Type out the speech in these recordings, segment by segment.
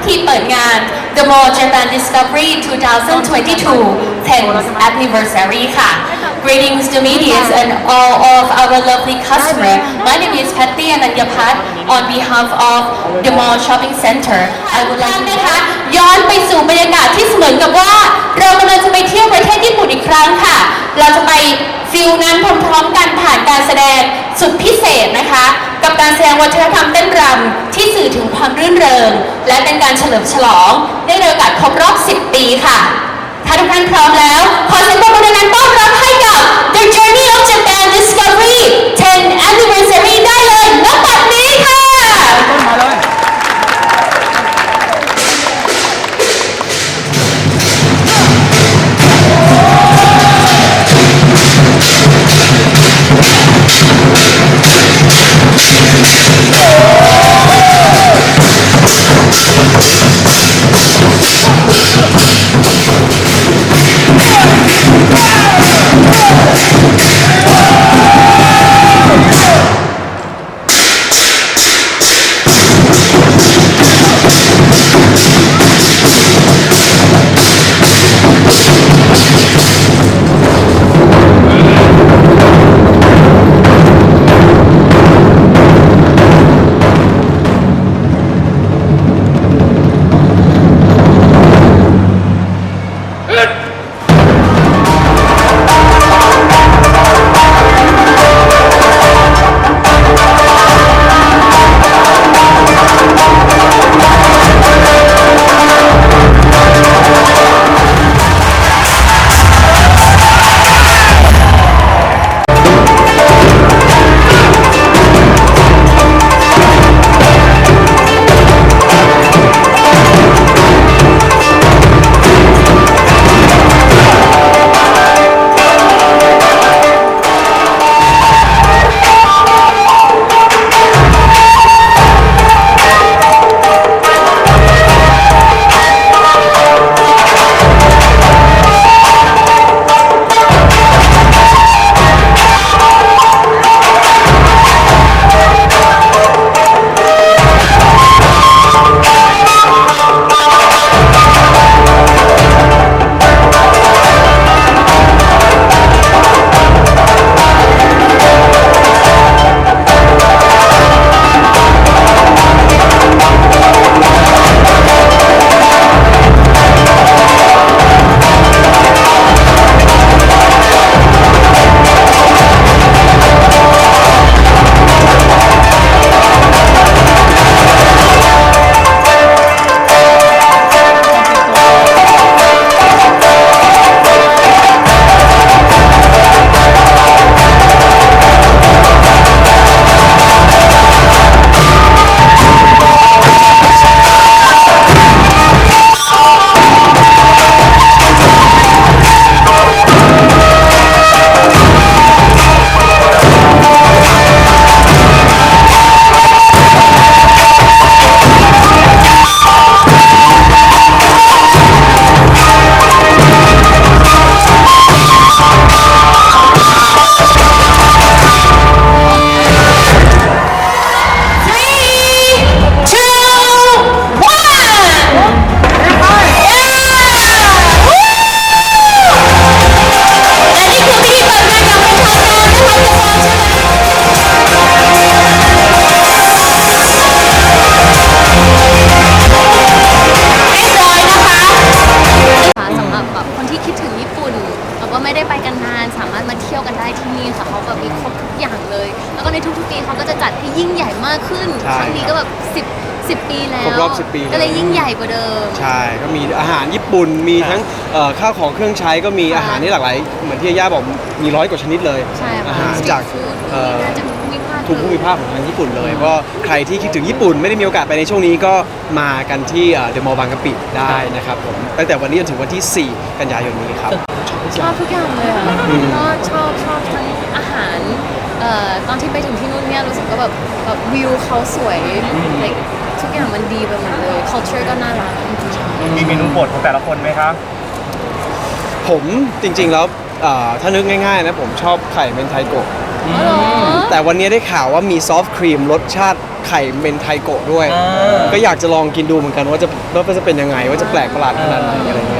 าศของพิธีเปิดงาน The Mall Japan Discovery 2022 10th Anniversary ค่ะ Greetings to media and all of our lovely customer. My name is Patty Ananyapat on behalf of The Mall Shopping Center. I would like to นะคะย้อนไปสู่บรรยากาศที่เสมือนกับว่าเรากำลังจะไปเที่ยวประเทศญี่ปุ่นอีกครั้งค่ะ เราจะไปฟิลนั้นพร้อมๆกันผ่านการแสดงสุดพิเศษ การแสดงวัฒนธรรมเต้นรำที่สื่อถึงความรื่นเริง และเป็นการเฉลิมฉลองเนื่องในโอกาสครบรอบ 10 ปีค่ะ ถ้าทุกท่านพร้อมแล้ว ขอเสียงปรบมือดังๆต้อนรับให้กับ ญี่ปุ่น มีทั้งเอ่อข้าวของเครื่องใช้ก็มีค่ะอาหารที่หลากหลาย เหมือนที่ย่าบอกมีร้อยกว่าชนิดเลย ใช่อาค่ะหารสตรีจากทฟู้ดเอ่อน่าจะทุกภูมิภาคทุกภูมิภาคของทางญี่ปุ่นเลย ก็ใครที่คิดถึงญี่ปุ่นไม่ได้มีโอกาสไปในช่วงนี้ก็มากันที่เดอะมอลล์บางกะปิได้นะครับผมตั้งแต่วันนี้จนถึงวันที่ 4 กันยายนนี้ครับ ชอบทุกอย่างเลยค่ะอืมก็ชอบชอบทั้งอาหาร เอ่อตอนที่ไปถึงที่นู่นเนี่ยรู้สึกว่าแบบแบบวิวเขาสวย like ทุกอย่างมันดีไปหมดเลย culture ก็น่ารักมีเมนูโปรดของแต่ละคนไหมครับผมจริงๆแล้วเอ่อถ้านึกง่ายๆนะผมชอบไข่เมนไทโกะอ๋อเหรอ แต่วันนี้ได้ข่าวว่ามีซอฟต์ครีมรสชาติไข่เมนไทโกะด้วยอ่าก็อยากจะลองกินดูเหมือนกันว่าจะว่าจะเป็นยังไงว่าจะแปลกประหลาดขนาดไหนอะไรเงี้ย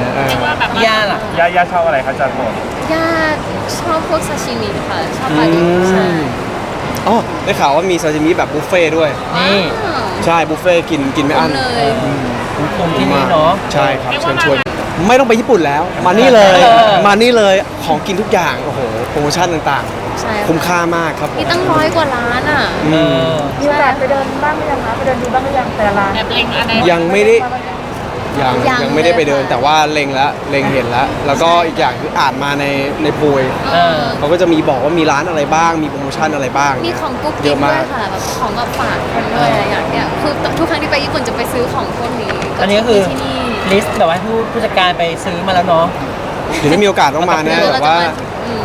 เออย่าล่ะ ย่าย่าชอบอะไรคะจานโปรดย่าชอบพวกซาชิมิค่ะ ชอบปลาดิบใช่อ๋อได้ข่าวว่ามีซาชิมิแบบบุฟเฟ่ต์ด้วย นี่อ้าวใช่บุฟเฟ่ต์กินกินไม่อั้นเลย คุณคุมที่นี่เนาะ ใช่ครับเชิญชวนไม่ต้องไปญี่ปุ่นแล้ว มานี่เลย เออ มานี่เลยของกินทุกอย่างโอ้โหโปรโมชั่นต่างใช่ๆ คุ้มค่ามากครับผมมีตั้งร้อยกว่าร้านอะเออมีโอกาสไปเดินบ้างหรือยังคะไปเดินดูบ้างหรือยังแต่ละร้านแบบเล็งอะไรยังไม่ได้ ยังยังยังไม่ได้ไปเดิน เลยค่ะ แต่ว่าเล็งแล้วเล็งเห็นแล้ว แล้วก็อีกอย่างคืออ่านมาในในโพยเออ เขาก็จะมีบอกว่ามีร้านอะไรบ้าง มีโปรโมชั่นอะไรบ้างมีเนี่ยของกุ๊กเยกิ๊กอะด้มาวยก ค่ะแบบของแบบฝากคนด้วยอะไรอย่างเงี้ยคือทุกครั้งที่ไปญี่ปุ่นจะไปซื้อของพวกนี้อันนี้ก็คือที่นี่ ลิสต์แบบว่าให้ผู้ผู้จัดการไปซื้อมาแล้วเนาะ เดี๋ยวถ้ามีโอกาสต้องมาแน่เดี๋ยวแบเราบจะว่ามาอืม